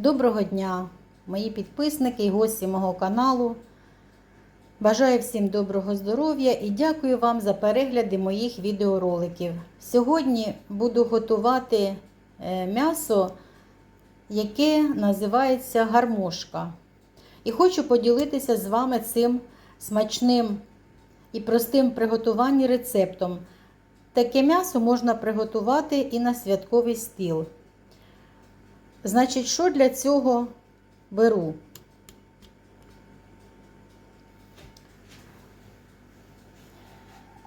Доброго дня, мої підписники і гості мого каналу. Бажаю всім доброго здоров'я і дякую вам за перегляди моїх відеороликів. Сьогодні буду готувати е, м'ясо, яке називається гармошка. І хочу поділитися з вами цим смачним і простим приготуванням рецептом. Таке м'ясо можна приготувати і на святковий стіл. Значить, що для цього беру?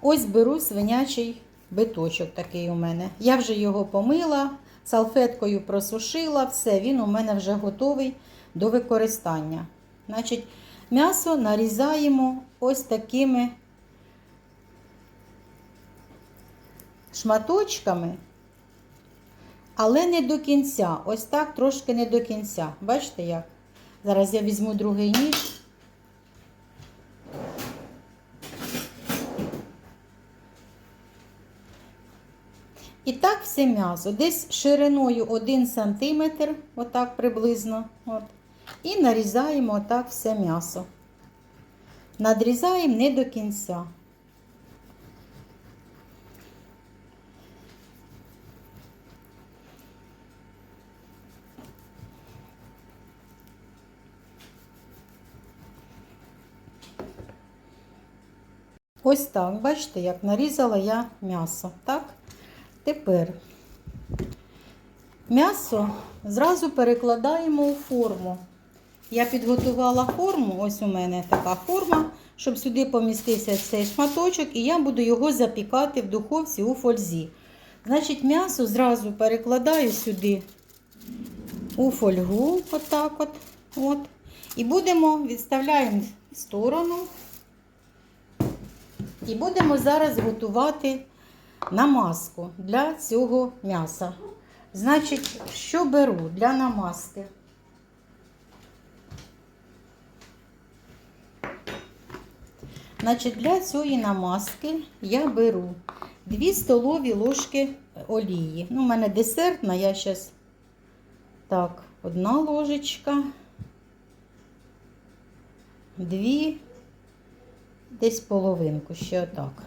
Ось беру свинячий биточок такий у мене. Я вже його помила, салфеткою просушила, все, він у мене вже готовий до використання. Значить, м'ясо нарізаємо ось такими шматочками, але не до кінця. Ось так трошки не до кінця. Бачите як? Зараз я візьму другий ніж. І так все м'ясо. Десь шириною 1 см, отак приблизно. От. І нарізаємо отак все м'ясо. Надрізаємо не до кінця. Ось так, бачите, як нарізала я м'ясо. Так? Тепер м'ясо зразу перекладаємо у форму. Я підготувала форму, ось у мене така форма, щоб сюди помістився цей шматочок, і я буду його запікати в духовці у фользі. Значить, м'ясо зразу перекладаю сюди у фольгу, отак от. от. І будемо відставляємо в сторону. І будемо зараз готувати намазку для цього м'яса. Значить, що беру для намазки? Значить, для цієї намазки я беру 2 столові ложки олії. Ну, у мене десертна, я зараз так, одна ложечка, дві, десь половинку, ще отак.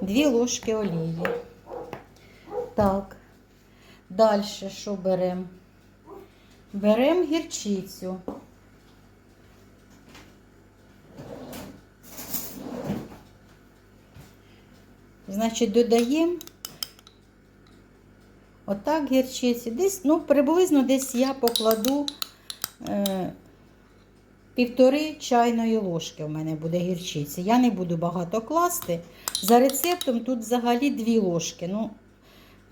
Дві ложки олії. Так, далі що беремо? Беремо гірчицю. Значить, додаємо отак гірчиці. Десь, ну, приблизно десь я покладу е, півтори чайної ложки у мене буде гірчиці. Я не буду багато класти. За рецептом тут взагалі дві ложки. Ну,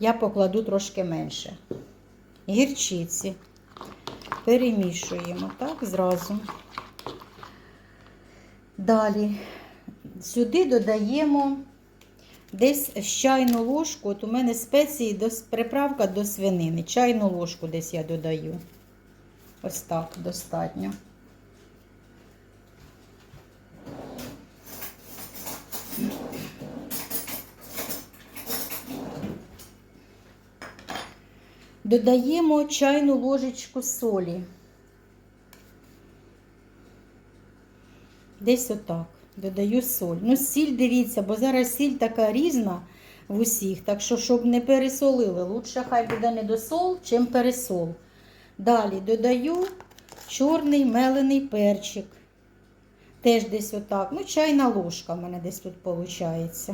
я покладу трошки менше. Гірчиці. Перемішуємо, так, зразу. Далі сюди додаємо десь чайну ложку. От у мене спеції до, приправка до свинини. Чайну ложку десь я додаю. Ось так достатньо. Додаємо чайну ложечку солі. Десь отак. Додаю соль. Ну, сіль дивіться, бо зараз сіль така різна в усіх. Так що, щоб не пересолили, лучше хай буде не досол, чим пересол. Далі додаю чорний мелений перчик. Теж десь отак. Ну, чайна ложка в мене десь тут виходить.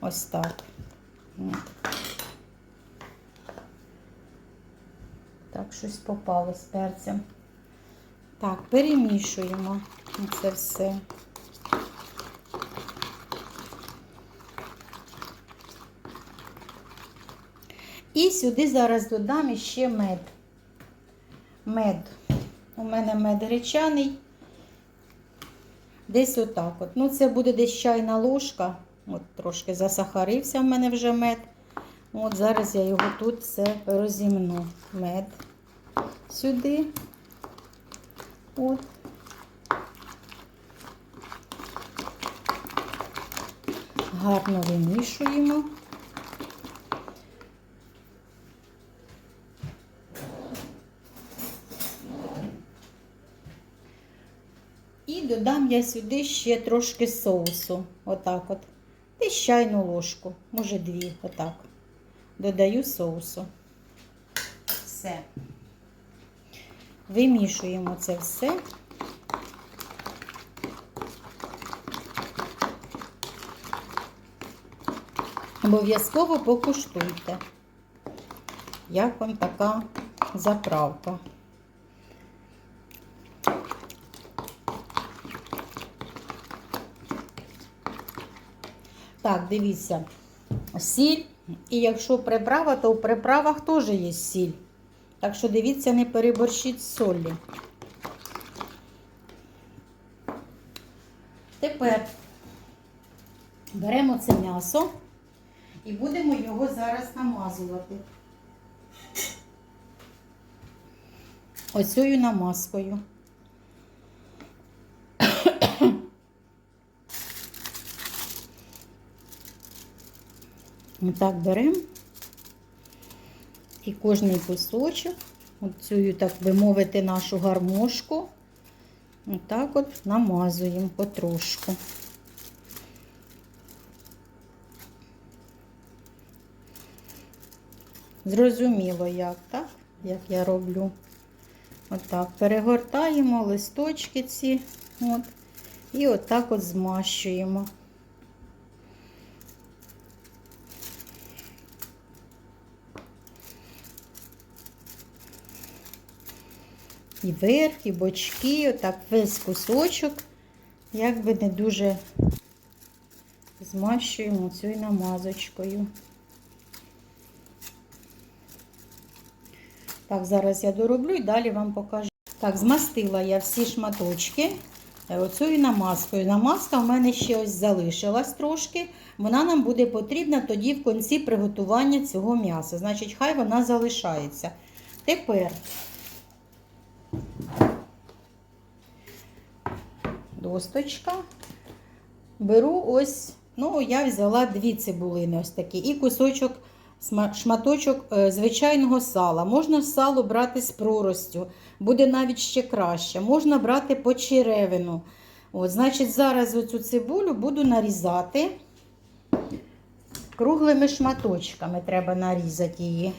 Ось так. Так, щось попало з перцем. Так, перемішуємо це все. І сюди зараз додам ще мед. Мед. У мене мед гречаний. Десь отак от. Ну, це буде десь чайна ложка. От трошки засахарився в мене вже мед. От зараз я його тут все розімну. Мед сюди. От. Гарно вимішуємо. І додам я сюди ще трошки соусу, отак от. І чайну ложку, може дві, отак. Додаю соусу. Все. Вимішуємо це все. Обов'язково покуштуйте, як вам така заправка. Так, дивіться, сіль, і якщо приправа, то в приправах теж є сіль. Так що дивіться, не переборщіть солі. Тепер беремо це м'ясо і будемо його зараз намазувати. Оцею намазкою. Отак беремо і кожний кусочок, оцю, так би мовити, нашу гармошку, отак от намазуємо потрошку. Зрозуміло, як, так? Як я роблю. Отак. Перегортаємо листочки ці, от, і отак от змащуємо. І верх, і бочки, отак весь кусочок, якби не дуже змащуємо цією намазочкою. Так, зараз я дороблю і далі вам покажу. Так, змастила я всі шматочки оцею намазкою. Намазка в мене ще ось залишилась трошки. Вона нам буде потрібна тоді в кінці приготування цього м'яса. Значить, хай вона залишається. Тепер досточка. Беру ось, ну, я взяла дві цибулини ось такі, і кусочок, шматочок е, звичайного сала. Можна сало брати з проростю, буде навіть ще краще. Можна брати по черевину. От, Значить, зараз оцю цибулю буду нарізати круглими шматочками, треба нарізати її.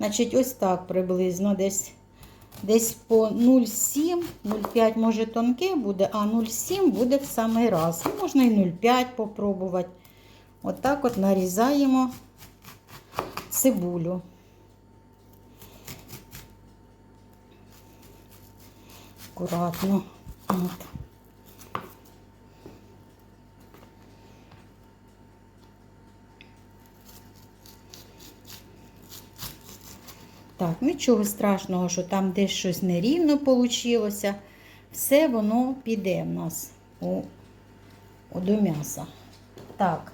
Значить, ось так приблизно десь десь по 0,7, 0,5 може тонке буде, а 0,7 буде в самий раз. Можна і 0,5 попробувати. Отак от, от нарізаємо цибулю. Акуратно. От. Так, нічого страшного, що там десь щось нерівно вийшло. Все воно піде в нас у, у до м'яса. Так,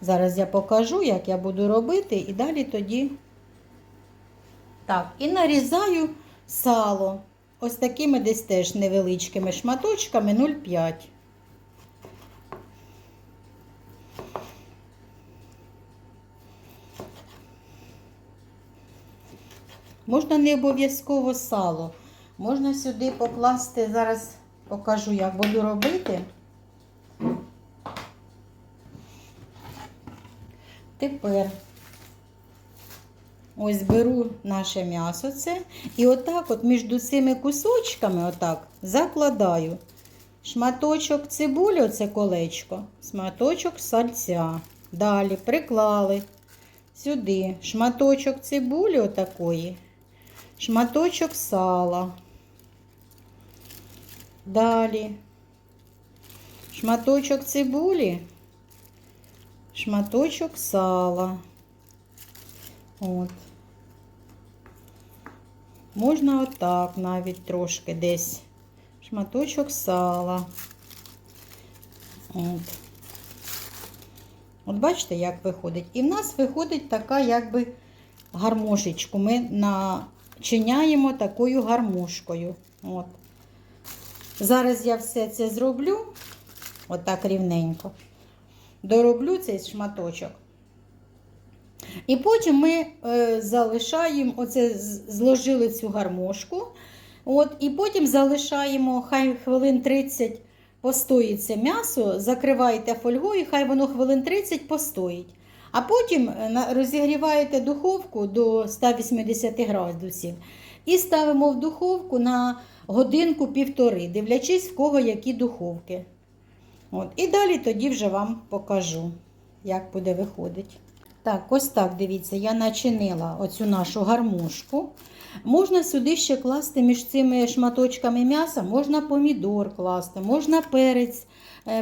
зараз я покажу, як я буду робити, і далі тоді. Так, і нарізаю сало. Ось такими десь теж невеличкими шматочками 0,5. Можна не обов'язково сало. Можна сюди покласти, зараз покажу, як буду робити. Тепер ось беру наше м'ясо це і отак от між цими кусочками отак закладаю шматочок цибулі, оце колечко, шматочок сальця. Далі приклали сюди шматочок цибулі отакої шматочок сала. Далі шматочок цибулі, шматочок сала. От. Можна отак навіть трошки десь. Шматочок сала. От. От бачите, як виходить. І в нас виходить така, якби гармошечку. Ми на чиняємо такою гармошкою. От. Зараз я все це зроблю, отак рівненько. Дороблю цей шматочок. І потім ми е, залишаємо, оце зложили цю гармошку, От, і потім залишаємо, хай хвилин 30 постоїться м'ясо, закриваєте фольгою, хай воно хвилин 30 постоїть. А потім е, розігріваєте духовку до 180 градусів і ставимо в духовку на годинку-півтори, дивлячись, в кого які духовки. От. І далі тоді вже вам покажу, як буде виходити. Так, ось так, дивіться, я начинила оцю нашу гармошку. Можна сюди ще класти між цими шматочками м'яса, можна помідор класти, можна перець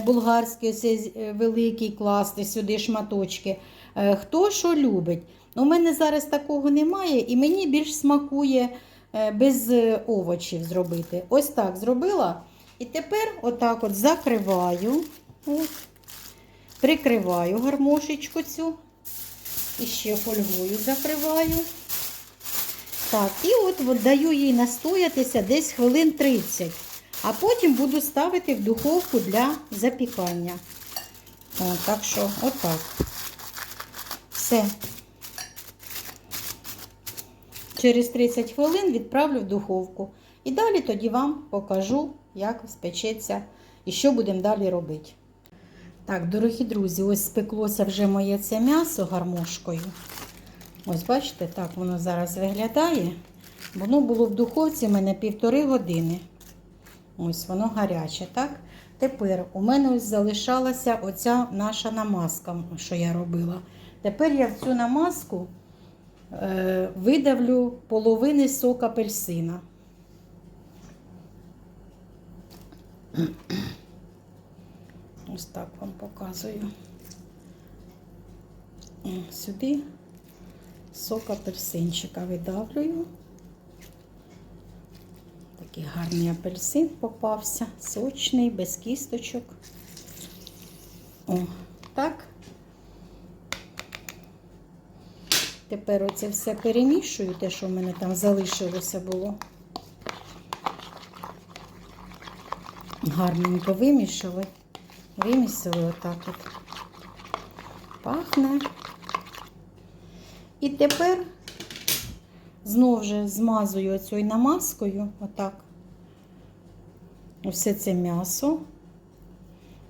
болгарський, оцей е, великий класти сюди шматочки. Е, Хто що любить. У мене зараз такого немає, і мені більш смакує е, без е, овочів зробити. Ось так зробила. І тепер отак от закриваю, прикриваю гармошечку цю. І ще фольгою закриваю. Так, і от, от даю їй настоятися десь хвилин 30. А потім буду ставити в духовку для запікання. О, так що, отак. Все. Через 30 хвилин відправлю в духовку. І далі тоді вам покажу, як спечеться і що будемо далі робити. Так, дорогі друзі, ось спеклося вже моє це м'ясо гармошкою. Ось бачите, так воно зараз виглядає. Воно було в духовці в мене півтори години. Ось воно гаряче, так? Тепер у мене ось залишалася оця наша намазка, що я робила. Тепер я в цю намазку е, видавлю половини сок апельсина. Ось так вам показую. Сюди сок апельсинчика видавлюю. Такий гарний апельсин попався, сочний, без кісточок. О, так. Тепер оце все перемішую, те, що в мене там залишилося було. Гарненько вимішали. Вимісили отак от. Пахне. І тепер знов же змазую оцею намазкою, отак. Все це м'ясо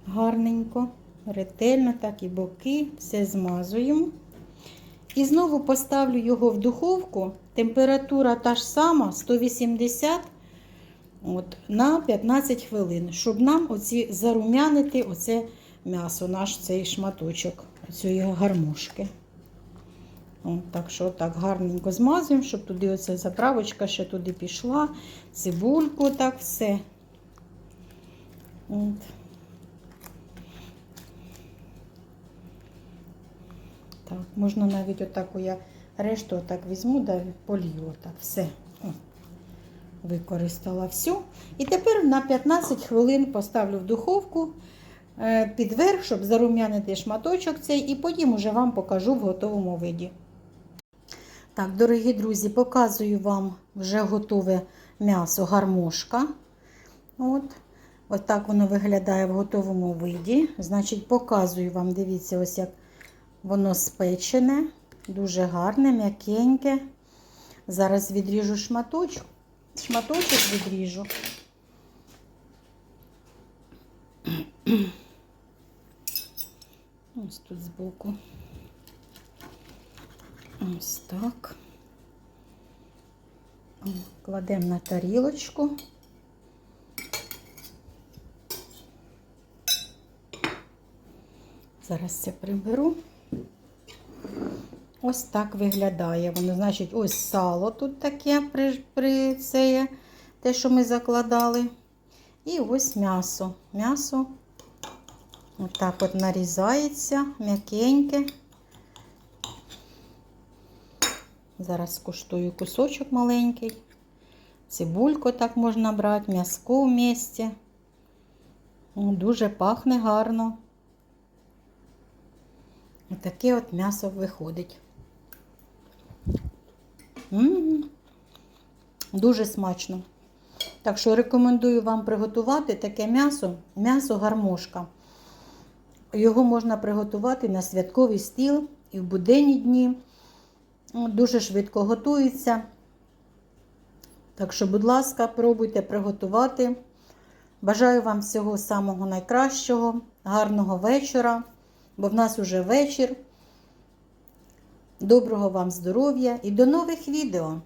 гарненько, ретельно, так і боки, все змазуємо. І знову поставлю його в духовку. Температура та ж сама 180 от, на 15 хвилин, щоб нам оці зарум'янити оце м'ясо, наш цей шматочок цієї гармошки. От, так що так гарненько змазуємо, щоб туди оця заправочка ще туди пішла, цибульку, так все. От. Так, можна навіть отаку я решту отак візьму, да полью отак, все. Використала всю. І тепер на 15 хвилин поставлю в духовку е, під верх, щоб зарум'янити шматочок цей, і потім уже вам покажу в готовому виді. Так, дорогі друзі, показую вам вже готове м'ясо гармошка. От. Ось так воно виглядає в готовому виді. Значить, показую вам, дивіться, ось як воно спечене, дуже гарне, м'якеньке. Зараз відріжу шматочок. Шматочок відріжу. Ось тут збоку. Ось так. Кладемо на тарілочку. Зараз це приберу. Ось так виглядає. Воно, значить, ось сало тут таке при, при це, є, те, що ми закладали. І ось м'ясо. М'ясо отак от нарізається, м'якеньке. Зараз скуштую кусочок маленький. Цибульку так можна брати, м'яско в місці. Дуже пахне гарно. Отаке от м'ясо виходить. М -м -м. Дуже смачно. Так що рекомендую вам приготувати таке м'ясо, м'ясо гармошка. Його можна приготувати на святковий стіл і в буденні дні. Дуже швидко готується. Так що, будь ласка, пробуйте приготувати. Бажаю вам всього самого найкращого, гарного вечора, бо в нас уже вечір. Доброго вам здоров'я і до нових відео!